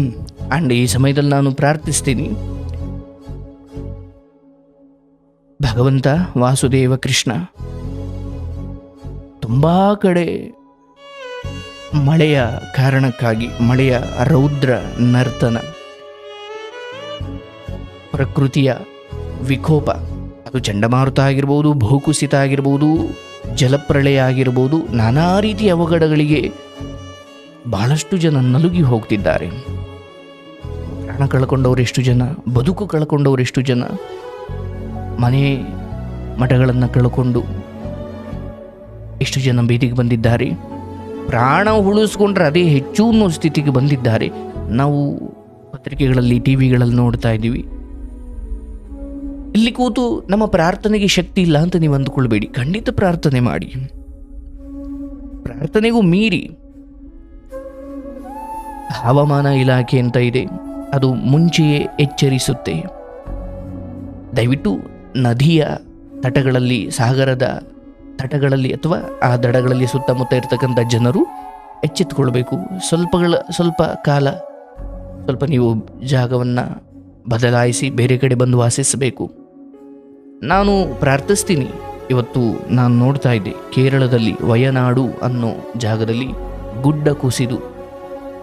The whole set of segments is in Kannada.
ಆ್ಯಂಡ್ ಈ ಸಮಯದಲ್ಲಿ ನಾನು ಪ್ರಾರ್ಥಿಸ್ತೀನಿ. ಭಗವಂತ, ವಾಸುದೇವ, ಕೃಷ್ಣ, ತುಂಬ ಕಡೆ ಮಳೆಯ ಕಾರಣಕ್ಕಾಗಿ, ಮಳೆಯ ರೌದ್ರ ನರ್ತನ, ಪ್ರಕೃತಿಯ ವಿಕೋಪ, ಅದು ಚಂಡಮಾರುತ ಆಗಿರ್ಬೋದು, ಭೂಕುಸಿತ ಆಗಿರ್ಬೋದು, ಜಲಪ್ರಳಯ ಆಗಿರ್ಬೋದು, ನಾನಾ ರೀತಿಯ ಅವಘಡಗಳಿಗೆ ಬಹಳಷ್ಟು ಜನ ನಲುಗಿ ಹೋಗ್ತಿದ್ದಾರೆ. ಪ್ರಾಣ ಕಳ್ಕೊಂಡವ್ರು ಎಷ್ಟು ಜನ, ಬದುಕು ಕಳ್ಕೊಂಡವ್ರು ಎಷ್ಟು ಜನ, ಮನೆ ಮಠಗಳನ್ನು ಕಳ್ಕೊಂಡು ಎಷ್ಟು ಜನ ಬೀದಿಗೆ ಬಂದಿದ್ದಾರೆ, ಪ್ರಾಣ ಉಳಿಸ್ಕೊಂಡ್ರೆ ಅದೇ ಹೆಚ್ಚು ಅನ್ನೋ ಸ್ಥಿತಿಗೆ ಬಂದಿದ್ದಾರೆ. ನಾವು ಪತ್ರಿಕೆಗಳಲ್ಲಿ ಟಿ ವಿಗಳಲ್ಲಿ ನೋಡ್ತಾ ಇದ್ದೀವಿ. ಇಲ್ಲಿ ಕೂತು ನಮ್ಮ ಪ್ರಾರ್ಥನೆಗೆ ಶಕ್ತಿ ಇಲ್ಲ ಅಂತ ನೀವು ಅಂದ್ಕೊಳ್ಬೇಡಿ. ಖಂಡಿತ ಪ್ರಾರ್ಥನೆ ಮಾಡಿ. ಪ್ರಾರ್ಥನೆಗೂ ಮೀರಿ ಹವಾಮಾನ ಇಲಾಖೆ ಅಂತ ಇದೆ. ಅದು ಮುಂಚೆಯೇ ಎಚ್ಚರಿಸುತ್ತೆ. ದಯವಿಟ್ಟು ನದಿಯ ತಟಗಳಲ್ಲಿ, ಸಾಗರದ ತಟಗಳಲ್ಲಿ ಅಥವಾ ಆ ದಡಗಳಲ್ಲಿ ಸುತ್ತಮುತ್ತ ಇರತಕ್ಕಂಥ ಜನರು ಎಚ್ಚೆತ್ತುಕೊಳ್ಬೇಕು. ಸ್ವಲ್ಪಗಳ, ಸ್ವಲ್ಪ ಕಾಲ ಸ್ವಲ್ಪ ನೀವು ಜಾಗವನ್ನು ಬದಲಾಯಿಸಿ ಬೇರೆ ಕಡೆ ಬಂದು ವಾಸಿಸಬೇಕು. ನಾನು ಪ್ರಾರ್ಥಿಸ್ತೀನಿ. ಇವತ್ತು ನಾನು ನೋಡ್ತಾ ಇದ್ದೆ, ಕೇರಳದಲ್ಲಿ ವಯನಾಡು ಅನ್ನೋ ಜಾಗದಲ್ಲಿ ಗುಡ್ಡ ಕುಸಿದು.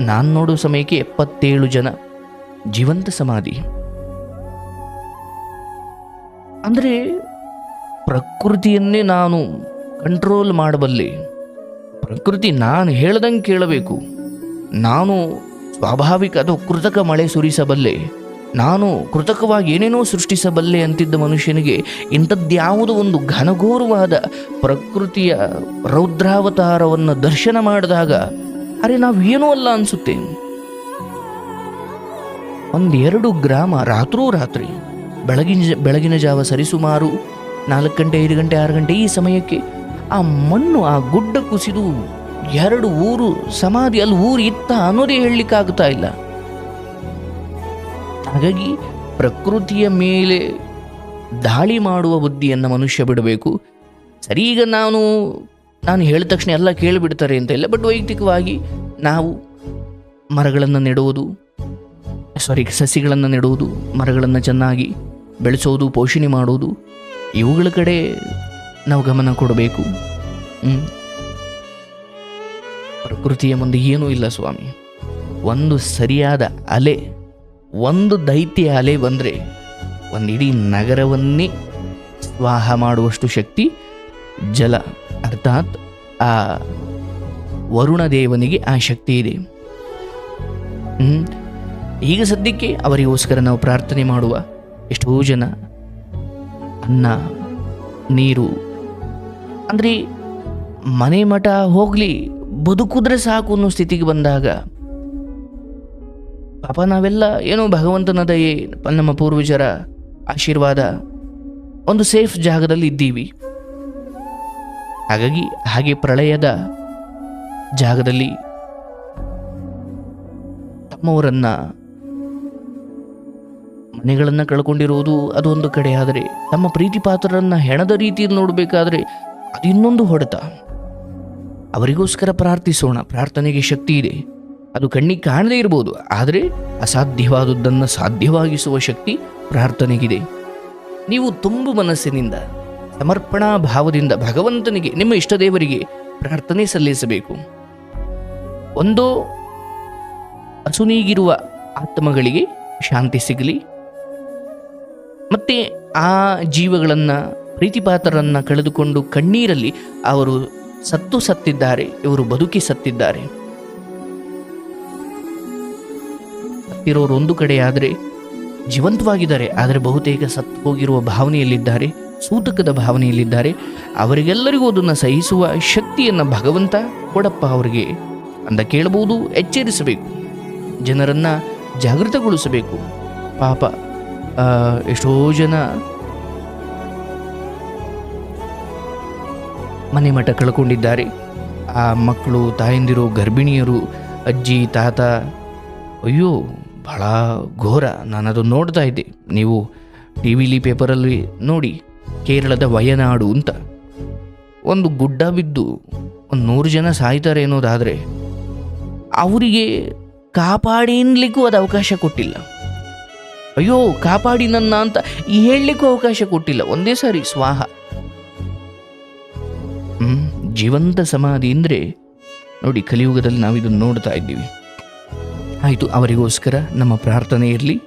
ನಾನು ನೋಡೋ ಸಮಯಕ್ಕೆ ಎಪ್ಪತ್ತೇಳು ಜನ ಜೀವಂತ ಸಮಾಧಿ. ಅಂದರೆ ಪ್ರಕೃತಿಯನ್ನೇ ನಾನು ಕಂಟ್ರೋಲ್ ಮಾಡಬಲ್ಲೆ. ಪ್ರಕೃತಿ ನಾನು ಹೇಳ್ದಂಗೆ ಕೇಳಬೇಕು. ನಾನು ಸ್ವಾಭಾವಿಕ ಅಥವಾ ಕೃತಕ ಮಳೆ ಸುರಿಸಬಲ್ಲೆ. ನಾನು ಕೃತಕವಾಗಿ ಏನೇನೋ ಸೃಷ್ಟಿಸಬಲ್ಲೆ ಅಂತಿದ್ದ ಮನುಷ್ಯನಿಗೆ ಇಂಥದ್ದ್ಯಾವುದೋ ಒಂದು ಘನಘೋರವಾದ ಪ್ರಕೃತಿಯ ರೌದ್ರಾವತಾರವನ್ನು ದರ್ಶನ ಮಾಡಿದಾಗ ಅರೆ ನಾವು ಏನೂ ಅಲ್ಲ ಅನಿಸುತ್ತೆ. ಒಂದೆರಡು ಗ್ರಾಮ ರಾತ್ರೋ ರಾತ್ರಿ ಬೆಳಗಿನ ಬೆಳಗಿನ ಜಾವ ಸರಿಸುಮಾರು ನಾಲ್ಕು ಗಂಟೆ, ಐದು ಗಂಟೆ, ಆರು ಗಂಟೆ ಈ ಸಮಯಕ್ಕೆ ಆ ಮಣ್ಣು, ಆ ಗುಡ್ಡ ಕುಸಿದು ಎರಡು ಊರು ಸಮಾಧಿ, ಅಲ್ಲಿ ಊರು ಇತ್ತ ಅನ್ನೋದೇ ಹೇಳಲಿಕ್ಕಾಗ್ತಾ ಇಲ್ಲ. ಹಾಗಾಗಿ ಪ್ರಕೃತಿಯ ಮೇಲೆ ದಾಳಿ ಮಾಡುವ ಬುದ್ಧಿಯನ್ನು ಮನುಷ್ಯ ಬಿಡಬೇಕು. ಸರಿ ಈಗ ನಾನು ನಾನು ಹೇಳಿದ ತಕ್ಷಣ ಎಲ್ಲ ಕೇಳಿಬಿಡ್ತಾರೆ ಅಂತ ಇಲ್ಲ, ಬಟ್ ವೈಯಕ್ತಿಕವಾಗಿ ನಾವು ಮರಗಳನ್ನು ನೆಡುವುದು ಸಾರಿ, ಸಸಿಗಳನ್ನು ನೆಡುವುದು, ಮರಗಳನ್ನು ಚೆನ್ನಾಗಿ ಬೆಳೆಸೋದು, ಪೋಷಣೆ ಮಾಡೋದು ಇವುಗಳ ಕಡೆ ನಾವು ಗಮನ ಕೊಡಬೇಕು. ಪ್ರಕೃತಿಯ ಮುಂದೆ ಏನೂ ಇಲ್ಲ ಸ್ವಾಮಿ ಒಂದು ಸರಿಯಾದ ಅಲೆ, ಒಂದು ದೈತ್ಯ ಅಲೆ ಬಂದರೆ ಒಂದು ಇಡೀ ನಗರವನ್ನೇ ಸ್ವಾಹ ಮಾಡುವಷ್ಟು ಶಕ್ತಿ, ಜಲ, ಅರ್ಥಾತ್ ಆ ವರುಣ ದೇವನಿಗೆ ಆ ಶಕ್ತಿ ಇದೆ. ಈಗ ಸದ್ಯಕ್ಕೆ ಅವರಿಗೋಸ್ಕರ ನಾವು ಪ್ರಾರ್ಥನೆ ಮಾಡುವ ಎಷ್ಟೋ ಜನ ಅನ್ನ, ನೀರು, ಅಂದರೆ ಮನೆ ಮಠ ಹೋಗಲಿ, ಬದುಕಿದ್ರೆ ಸಾಕು ಅನ್ನೋ ಸ್ಥಿತಿಗೆ ಬಂದಾಗ ಪಾಪ ನಾವೆಲ್ಲ ಏನೋ ಭಗವಂತನ ದಯೆ, ನಮ್ಮ ಪೂರ್ವಜರ ಆಶೀರ್ವಾದ ಒಂದು ಸೇಫ್ ಜಾಗದಲ್ಲಿ ಇದ್ದೀವಿ. ಹಾಗಾಗಿ ಹಾಗೆ ಪ್ರಳಯದ ಜಾಗದಲ್ಲಿ ತಮ್ಮವರನ್ನ ಮನೆಗಳನ್ನು ಕಳ್ಕೊಂಡಿರುವುದು ಅದೊಂದು ಕಡೆ, ಆದರೆ ತಮ್ಮ ಪ್ರೀತಿ ಪಾತ್ರರನ್ನ ಹೆಣದ ರೀತಿಯಲ್ಲಿ ನೋಡಬೇಕಾದ್ರೆ ಅದು ಇನ್ನೊಂದು ಹೊಡೆತ. ಅವರಿಗೋಸ್ಕರ ಪ್ರಾರ್ಥಿಸೋಣ, ಪ್ರಾರ್ಥನೆಗೆ ಶಕ್ತಿ ಇದೆ. ಅದು ಕಣ್ಣಿಗೆ ಕಾಣದೇ ಇರ್ಬೋದು, ಆದರೆ ಅಸಾಧ್ಯವಾದುದನ್ನು ಸಾಧ್ಯವಾಗಿಸುವ ಶಕ್ತಿ ಪ್ರಾರ್ಥನೆಗಿದೆ. ನೀವು ತುಂಬು ಮನಸ್ಸಿನಿಂದ, ಸಮರ್ಪಣಾ ಭಾವದಿಂದ ಭಗವಂತನಿಗೆ, ನಿಮ್ಮ ಇಷ್ಟ ದೇವರಿಗೆ ಪ್ರಾರ್ಥನೆ ಸಲ್ಲಿಸಬೇಕು. ಒಂದು ಅಸುನೀಗಿರುವ ಆತ್ಮಗಳಿಗೆ ಶಾಂತಿ ಸಿಗಲಿ. ಮತ್ತೆ ಆ ಜೀವಗಳನ್ನು, ಪ್ರೀತಿಪಾತ್ರರನ್ನು ಕಳೆದುಕೊಂಡು ಕಣ್ಣೀರಲ್ಲಿ ಅವರು ಸತ್ತು ಸತ್ತಿದ್ದಾರೆ, ಇವರು ಬದುಕಿ ಸತ್ತಿದ್ದಾರೆ. ಸತ್ತಿರೋರು ಒಂದು ಕಡೆ ಆದರೆ ಜೀವಂತವಾಗಿದ್ದಾರೆ, ಆದರೆ ಬಹುತೇಕ ಸತ್ತು ಹೋಗಿರುವ ಭಾವನೆಯಲ್ಲಿದ್ದಾರೆ, ಸೂತಕದ ಭಾವನೆಯಲ್ಲಿದ್ದಾರೆ. ಅವರಿಗೆಲ್ಲರಿಗೂ ಅದನ್ನು ಸಹಿಸುವ ಶಕ್ತಿಯನ್ನು ಭಗವಂತ ಕೊಡಪ್ಪ ಅವರಿಗೆ ಅಂತ ಕೇಳಬಹುದು, ಎಚ್ಚರಿಸಬೇಕು. ಜನರನ್ನು ಜಾಗೃತಗೊಳಿಸಬೇಕು. ಪಾಪ ಎಷ್ಟೋ ಜನ ಮನೆ ಮಠ ಕಳ್ಕೊಂಡಿದ್ದಾರೆ. ಆ ಮಕ್ಕಳು, ತಾಯಂದಿರು, ಗರ್ಭಿಣಿಯರು, ಅಜ್ಜಿ, ತಾತ. ಅಯ್ಯೋ ಭಾಳ ಘೋರ. ನಾನು ಅದನ್ನು ನೋಡ್ತಾ ಇದ್ದೆ. ನೀವು ಟಿ ವಿಲಿ ಪೇಪರಲ್ಲಿ ನೋಡಿ, ಕೇರಳದ ವಯನಾಡು ಅಂತ. ಒಂದು ಗುಡ್ಡ ಬಿದ್ದು ಒಂದು ನೂರು ಜನ ಸಾಯ್ತಾರೆ ಅನ್ನೋದಾದರೆ, ಅವರಿಗೆ ಕಾಪಾಡಿನ್ಲಿಕ್ಕೂ ಅದು ಅವಕಾಶ ಕೊಟ್ಟಿಲ್ಲ. ಅಯ್ಯೋ, ಕಾಪಾಡಿ ನನ್ನ ಅಂತ ಈ ಹೇಳಲಿಕ್ಕೂ ಅವಕಾಶ ಕೊಟ್ಟಿಲ್ಲ. ಒಂದೇ ಸಾರಿ, ಸ್ವಾಹ. ಜೀವಂತ ಸಮಾಧಿ ಅಂದರೆ ನೋಡಿ, ಕಲಿಯುಗದಲ್ಲಿ ನಾವಿದನ್ನು ನೋಡ್ತಾ ಇದ್ದೀವಿ. ಆಯಿತು, ಅವರಿಗೋಸ್ಕರ ನಮ್ಮ ಪ್ರಾರ್ಥನೆ ಇರಲಿ.